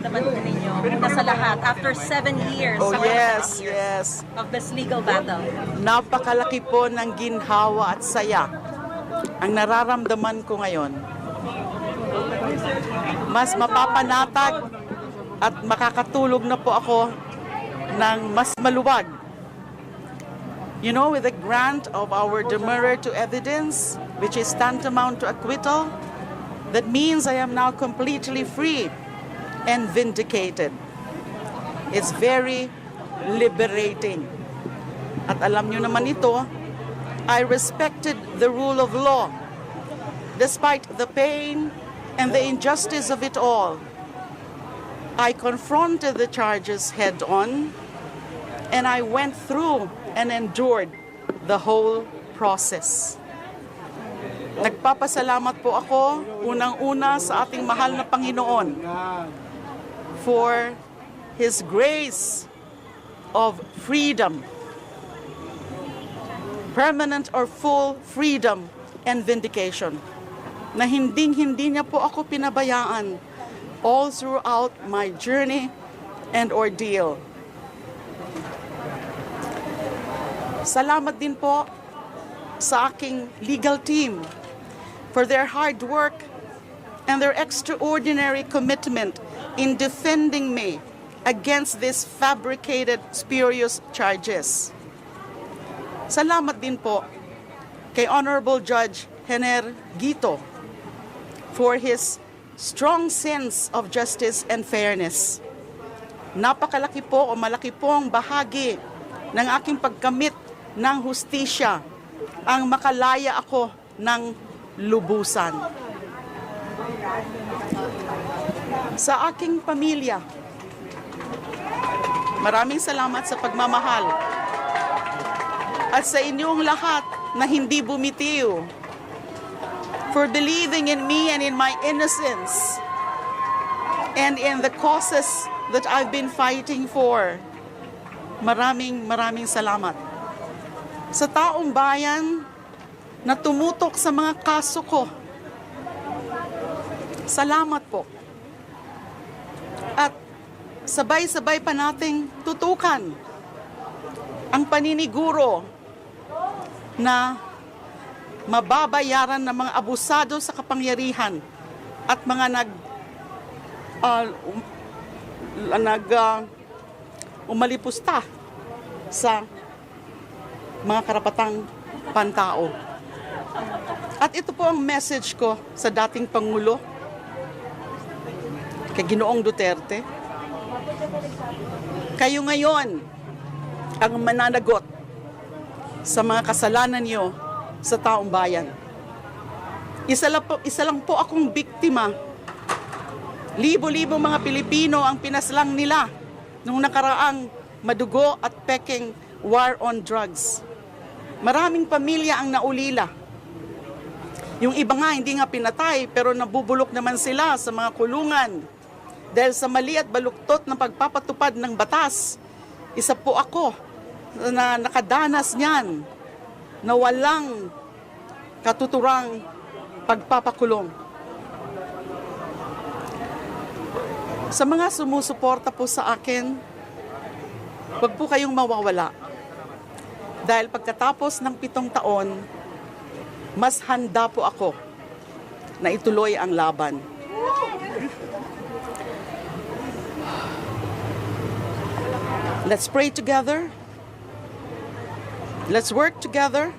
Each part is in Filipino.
nararamdaman po ninyo una sa lahat after seven years Oh yes, years yes. of this legal battle? Napakalaki po ng ginhawa at saya ang nararamdaman ko ngayon. Mas mapapanatag at makakatulog na po ako ng mas maluwag. You know, with the grant of our demurrer to evidence, which is tantamount to acquittal, that means I am now completely free and vindicated. It's very liberating. At alam nyo naman ito, I respected the rule of law despite the pain and the injustice of it all. I confronted the charges head on and I went through and endured the whole process. Nagpapasalamat po ako unang-una sa ating mahal na Panginoon for His grace of freedom, permanent or full freedom and vindication, na hinding-hindi niya po ako pinabayaan all throughout my journey and ordeal. Salamat din po sa aking legal team for their hard work and their extraordinary commitment in defending me against these fabricated, spurious charges. Salamat din po kay Honorable Judge Hener Gito for his strong sense of justice and fairness. Napakalaki po o malaki po ang bahagi ng aking pagkamit ng hustisya ang makalaya ako ng lubusan. Sa aking pamilya, maraming salamat sa pagmamahal at sa inyong lahat na hindi bumitiw for believing in me and in my innocence and in the causes that I've been fighting for. Maraming maraming salamat. Sa taong bayan na tumutok sa mga kaso ko, salamat po. At sabay-sabay pa nating tutukan ang paniniguro na mababayaran ng mga abusado sa kapangyarihan at mga nag ah, um, nag ah, umalipusta sa mga karapatang pantao. At ito po ang message ko sa dating Pangulo, kay Ginoong Duterte. Kayo ngayon ang mananagot sa mga kasalanan niyo sa taong bayan. Isa lang po, isa lang po akong biktima. Libo-libo mga Pilipino ang pinaslang nila nung nakaraang madugo at peking war on drugs. Maraming pamilya ang naulila. Yung iba nga hindi nga pinatay pero nabubulok naman sila sa mga kulungan. Dahil sa mali at baluktot ng pagpapatupad ng batas, isa po ako na nakadanas niyan na walang katuturang pagpapakulong. Sa mga sumusuporta po sa akin, huwag po kayong mawawala. Dahil pagkatapos ng pitong taon, mas handa po ako na ituloy ang laban. Let's pray together. Let's work together.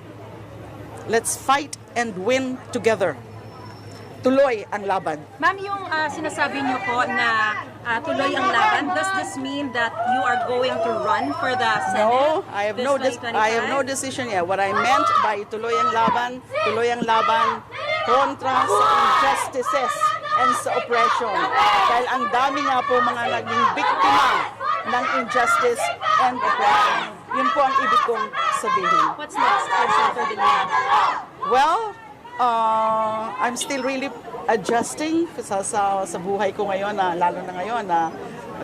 Let's fight and win together. Tuloy ang laban. Ma'am, yung ah, sinasabi niyo po na ah, tuloy ang laban, does this mean that you are going to run for the Senate? No, I have no I have no 2025? decision yet. What I meant by tuloy ang laban, tuloy ang laban kontra sa injustices and sa oppression. Dahil ang dami nga po mga naging biktima ng injustice and oppression. Yun po ang ibig kong sabihin. What's next for Senator Leon? Well, uh, I'm still really adjusting sa, sa, sa buhay ko ngayon, na, lalo na ngayon na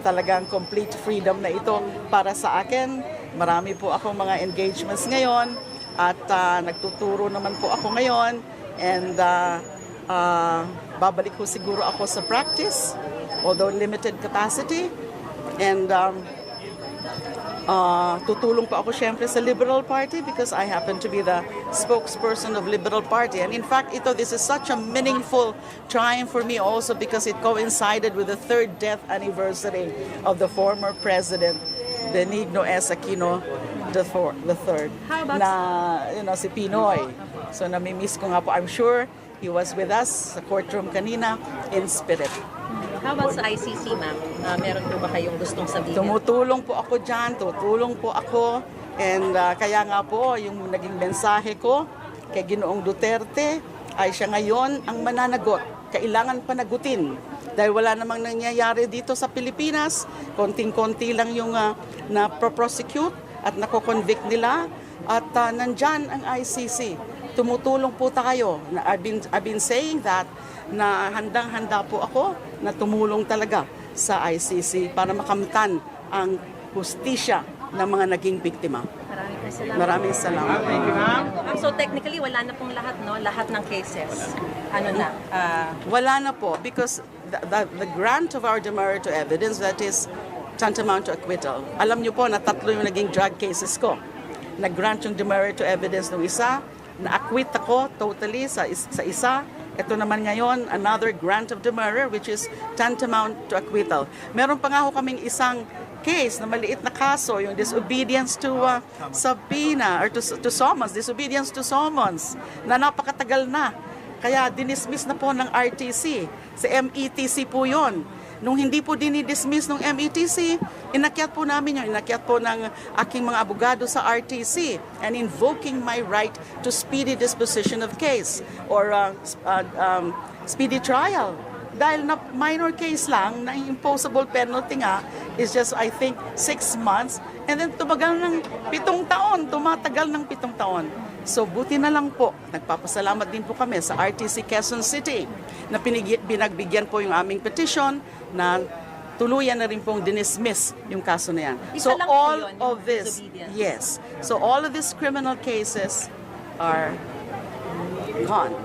talagang complete freedom na ito para sa akin. Marami po akong mga engagements ngayon at uh, nagtuturo naman po ako ngayon and uh, uh, babalik ko siguro ako sa practice although limited capacity. And um, uh, tutulong po ako syempre sa Liberal Party because I happen to be the spokesperson of Liberal Party. And in fact, ito, this is such a meaningful triumph for me also because it coincided with the third death anniversary of the former president, Benigno S. Aquino the, thor- the third, How about- na you know, si Pinoy. So namimiss ko nga po, I'm sure he was with us sa courtroom kanina in spirit. How about sa ICC, ma'am? Ah, meron po ba kayong gustong sabihin? Tumutulong po ako dyan, tutulong po ako. And uh, kaya nga po, yung naging mensahe ko kay Ginoong Duterte ay siya ngayon ang mananagot. Kailangan panagutin. Dahil wala namang nangyayari dito sa Pilipinas. Konting-konti lang yung uh, na-prosecute at nako-convict nila. At uh, nandyan ang ICC. Tumutulong po tayo. Na- I've been, I've been saying that na handang-handa po ako na tumulong talaga sa ICC para makamtan ang hustisya ng mga naging biktima. Maraming salamat. Maraming salamat. Ah, so technically, wala na pong lahat, no? Lahat ng cases. Ano na? ah, Wala na po because the, the, the grant of our demurrer to evidence that is tantamount to acquittal. Alam niyo po na tatlo yung naging drug cases ko. Nag-grant yung demurrer to evidence ng isa, na-acquit ako totally sa, sa isa, ito naman ngayon, another grant of demurrer which is tantamount to acquittal. Meron pa nga ho kaming isang case na maliit na kaso, yung disobedience to uh, subpoena or to, to summons, disobedience to summons, na napakatagal na. Kaya dinismiss na po ng RTC. Sa METC po yon. Nung hindi po dinidismiss ng METC, inakyat po namin yun. Inakyat po ng aking mga abogado sa RTC and invoking my right to speedy disposition of case or uh, uh, um, speedy trial. Dahil na minor case lang, na imposable penalty nga is just, I think, six months. And then tumagal ng pitong taon, tumatagal ng pitong taon. So buti na lang po, nagpapasalamat din po kami sa RTC Quezon City na binagbigyan po yung aming petition na tuluyan na rin pong dinismiss yung kaso na yan. Isa So all yun, of this, yes. So all of these criminal cases are gone.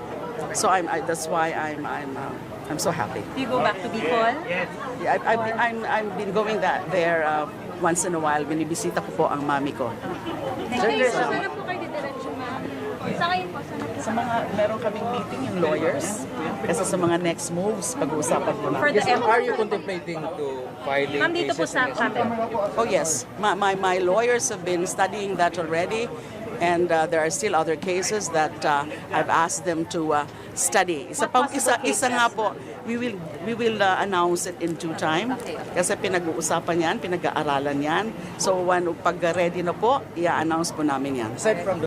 So I'm, I, that's why I'm, I'm, uh, I'm so happy. do you go back to Bicol? Yeah, I've, I've, been- I'm, I've been going that there uh, once in a while. Binibisita ko po ang mami ko. Thank you so Saan much. na po kayo didiretso, ma'am? Sa ngayon po, na? Sa mga, meron kaming meeting yung lawyers. Kasi sa mga next moves, pag-uusapan For namin. the Yes, ma'am. Are you contemplating to filing Ma'am, dito po cases sa against. Oh yes, my, my, my lawyers have been studying that already. And uh, there are still other cases that uh, I've asked them to uh, study. Isa, What pa, isa, possible isa cases? nga po, we will, we will uh, announce it in due time. Okay, okay. Kasi pinag-uusapan yan, pinag-aaralan yan. So when, pag ready na po, i-announce po namin yan. Aside from the